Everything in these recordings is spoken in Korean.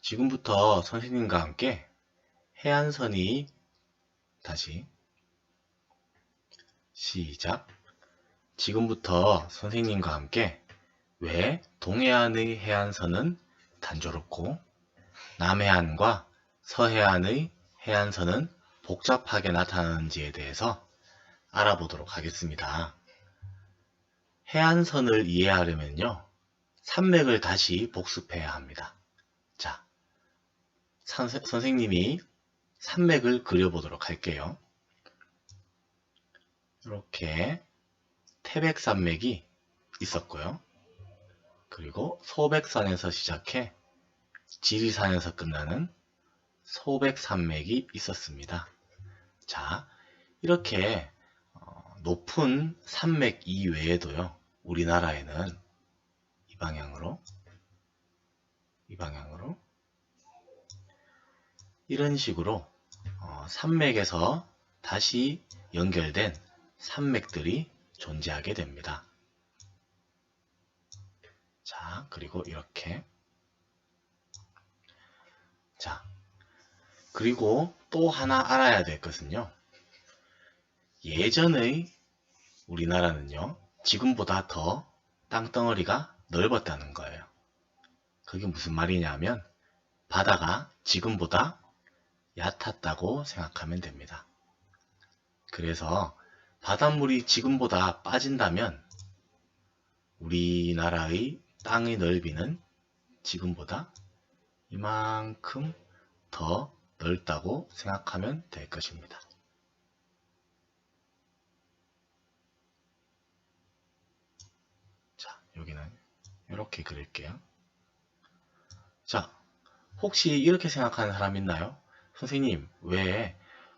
지금부터 선생님과 함께 해안선이 다시 시작 지금부터 선생님과 함께 왜 동해안의 해안선은 단조롭고 남해안과 서해안의 해안선은 복잡하게 나타나는지에 대해서 알아보도록 하겠습니다. 해안선을 이해하려면요. 산맥을 다시 복습해야 합니다. 자, 선생, 선생님이 산맥을 그려보도록 할게요. 이렇게 태백산맥이 있었고요. 그리고 소백산에서 시작해 지리산에서 끝나는 소백산맥이 있었습니다. 자, 이렇게 어, 높은 산맥 이외에도요. 우리나라에는 이 방향으로 이 방향으로 이런 식으로 어, 산맥에서 다시 연결된 산맥들이 존재하게 됩니다. 자, 그리고 이렇게 자, 그리고 또 하나 알아야 될 것은요. 예전의 우리나라는요. 지금보다 더 땅덩어리가 넓었다는 거예요. 그게 무슨 말이냐면 바다가 지금보다 얕았다고 생각하면 됩니다. 그래서 바닷물이 지금보다 빠진다면 우리나라의 땅의 넓이는 지금보다 이만큼 더 넓다고 생각하면 될 것입니다. 자, 여기는 이렇게 그릴게요. 자, 혹시 이렇게 생각하는 사람 있나요? 선생님, 왜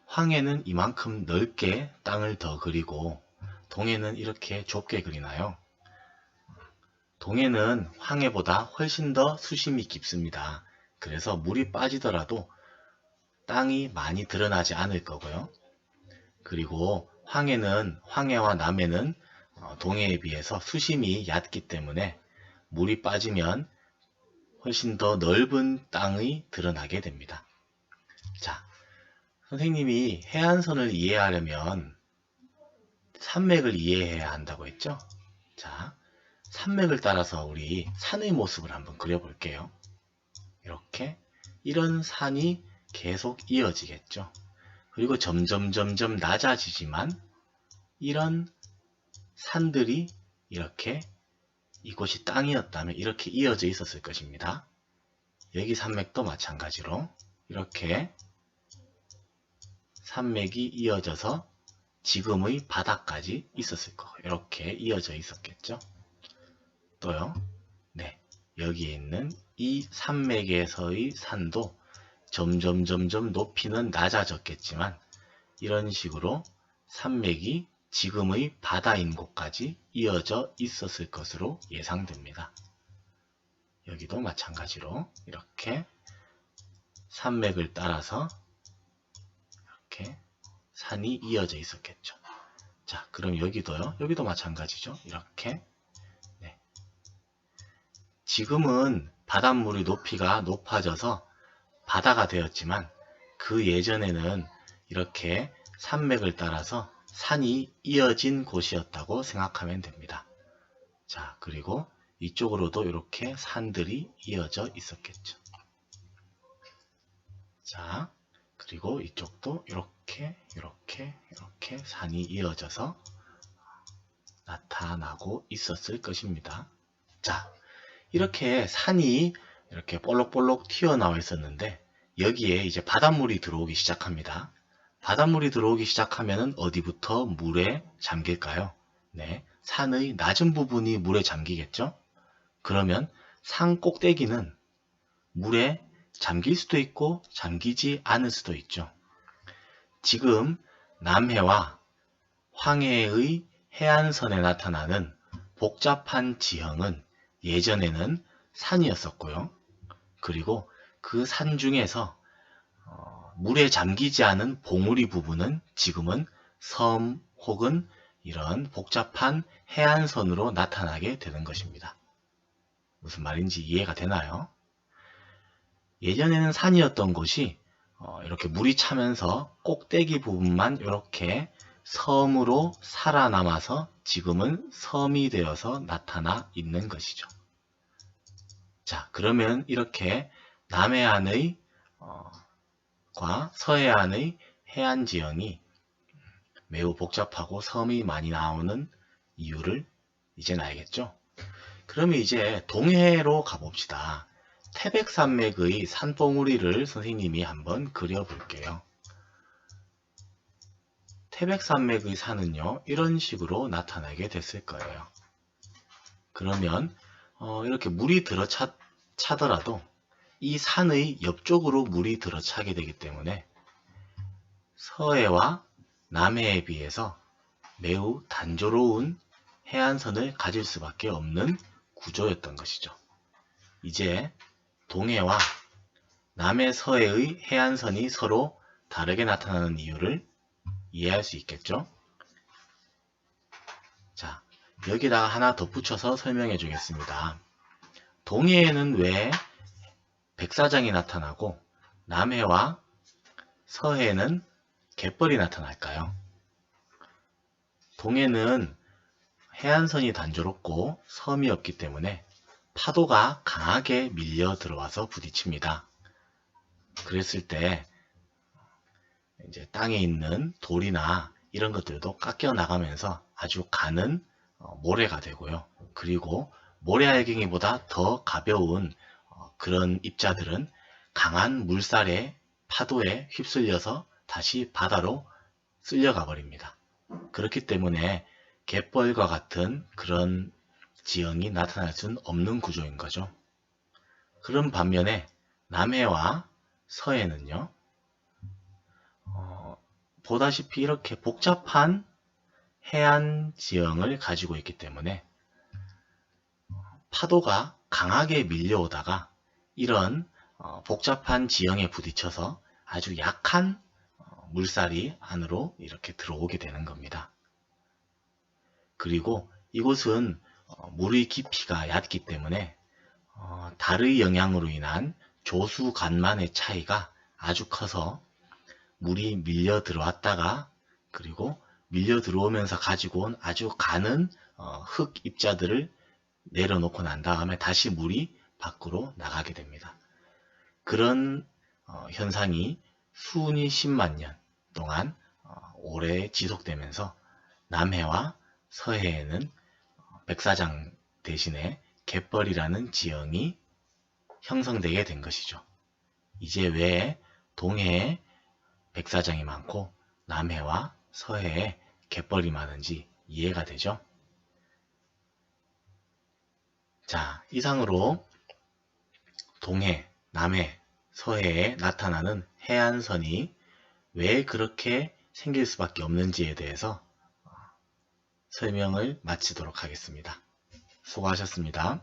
황해는 이만큼 넓게 땅을 더 그리고 동해는 이렇게 좁게 그리나요? 동해는 황해보다 훨씬 더 수심이 깊습니다. 그래서 물이 빠지더라도 땅이 많이 드러나지 않을 거고요. 그리고 황해는 황해와 남해는 어, 동해에 비해서 수심이 얕기 때문에 물이 빠지면 훨씬 더 넓은 땅이 드러나게 됩니다. 자, 선생님이 해안선을 이해하려면 산맥을 이해해야 한다고 했죠? 자, 산맥을 따라서 우리 산의 모습을 한번 그려볼게요. 이렇게 이런 산이 계속 이어지겠죠. 그리고 점점 점점 낮아지지만 이런 산들이 이렇게 이곳이 땅이었다면 이렇게 이어져 있었을 것입니다. 여기 산맥도 마찬가지로 이렇게 산맥이 이어져서 지금의 바다까지 있었을 거고 이렇게 이어져 있었겠죠. 또요. 네. 여기에 있는 이 산맥에서의 산도 점점 점점 높이는 낮아졌겠지만 이런 식으로 산맥이 지금의 바다인 곳까지 이어져 있었을 것으로 예상됩니다. 여기도 마찬가지로 이렇게 산맥을 따라서 이렇게 산이 이어져 있었겠죠. 자, 그럼 여기도요. 여기도 마찬가지죠. 이렇게 네. 지금은 바닷물의 높이가 높아져서 바다가 되었지만 그 예전에는 이렇게 산맥을 따라서 산이 이어진 곳이었다고 생각하면 됩니다. 자, 그리고 이쪽으로도 이렇게 산들이 이어져 있었겠죠. 자, 그리고 이쪽도 이렇게, 이렇게, 이렇게 산이 이어져서 나타나고 있었을 것입니다. 자, 이렇게 산이 이렇게 볼록볼록 튀어나와 있었는데 여기에 이제 바닷물이 들어오기 시작합니다. 바닷물이 들어오기 시작하면 어디부터 물에 잠길까요? 네, 산의 낮은 부분이 물에 잠기겠죠? 그러면 산 꼭대기는 물에 잠길 수도 있고 잠기지 않을 수도 있죠. 지금 남해와 황해의 해안선에 나타나는 복잡한 지형은 예전에는 산이었었고요. 그리고 그 산 중에서 어, 물에 잠기지 않은 봉우리 부분은 지금은 섬 혹은 이런 복잡한 해안선으로 나타나게 되는 것입니다. 무슨 말인지 이해가 되나요? 예전에는 산이었던 곳이 어, 이렇게 물이 차면서 꼭대기 부분만 이렇게 섬으로 살아남아서 지금은 섬이 되어서 나타나 있는 것이죠. 자, 그러면 이렇게 남해안의 어, 과 서해안의 해안 지형이 매우 복잡하고 섬이 많이 나오는 이유를 이제 알겠죠? 그러면 이제 동해로 가봅시다. 태백산맥의 산봉우리를 선생님이 한번 그려볼게요. 태백산맥의 산은요 이런 식으로 나타나게 됐을 거예요. 그러면 어, 이렇게 물이 들어차 차더라도 이 산의 옆쪽으로 물이 들어차게 되기 때문에 서해와 남해에 비해서 매우 단조로운 해안선을 가질 수밖에 없는 구조였던 것이죠. 이제 동해와 남해 서해의 해안선이 서로 다르게 나타나는 이유를 이해할 수 있겠죠? 자, 여기다가 하나 덧붙여서 설명해 주겠습니다. 동해에는 왜 백사장이 나타나고 남해와 서해에는 갯벌이 나타날까요? 동해는 해안선이 단조롭고 섬이 없기 때문에 파도가 강하게 밀려 들어와서 부딪힙니다. 그랬을 때 이제 땅에 있는 돌이나 이런 것들도 깎여 나가면서 아주 가는 어, 모래가 되고요. 그리고 모래 알갱이보다 더 가벼운 어, 그런 입자들은 강한 물살에 파도에 휩쓸려서 다시 바다로 쓸려가 버립니다. 그렇기 때문에 갯벌과 같은 그런 지형이 나타날 수는 없는 구조인 거죠. 그런 반면에 남해와 서해는요. 어, 보다시피 이렇게 복잡한 해안 지형을 가지고 있기 때문에 파도가 강하게 밀려오다가 이런 어, 복잡한 지형에 부딪혀서 아주 약한 어, 물살이 안으로 이렇게 들어오게 되는 겁니다. 그리고 이곳은 어, 물의 깊이가 얕기 때문에 달의 영향으로 인한 조수 간만의 차이가 아주 커서 물이 밀려 들어왔다가 그리고 밀려 들어오면서 가지고 온 아주 가는 흙 입자들을 내려놓고 난 다음에 다시 물이 밖으로 나가게 됩니다. 그런 어, 현상이 수니 10만 년 동안 어, 오래 지속되면서 남해와 서해에는 백사장 대신에 갯벌이라는 지형이 형성되게 된 것이죠. 이제 왜 동해에 백사장이 많고 남해와 서해에 갯벌이 많은지 이해가 되죠? 자, 이상으로 동해, 남해, 서해에 나타나는 해안선이 왜 그렇게 생길 수밖에 없는지에 대해서 설명을 마치도록 하겠습니다. 수고하셨습니다.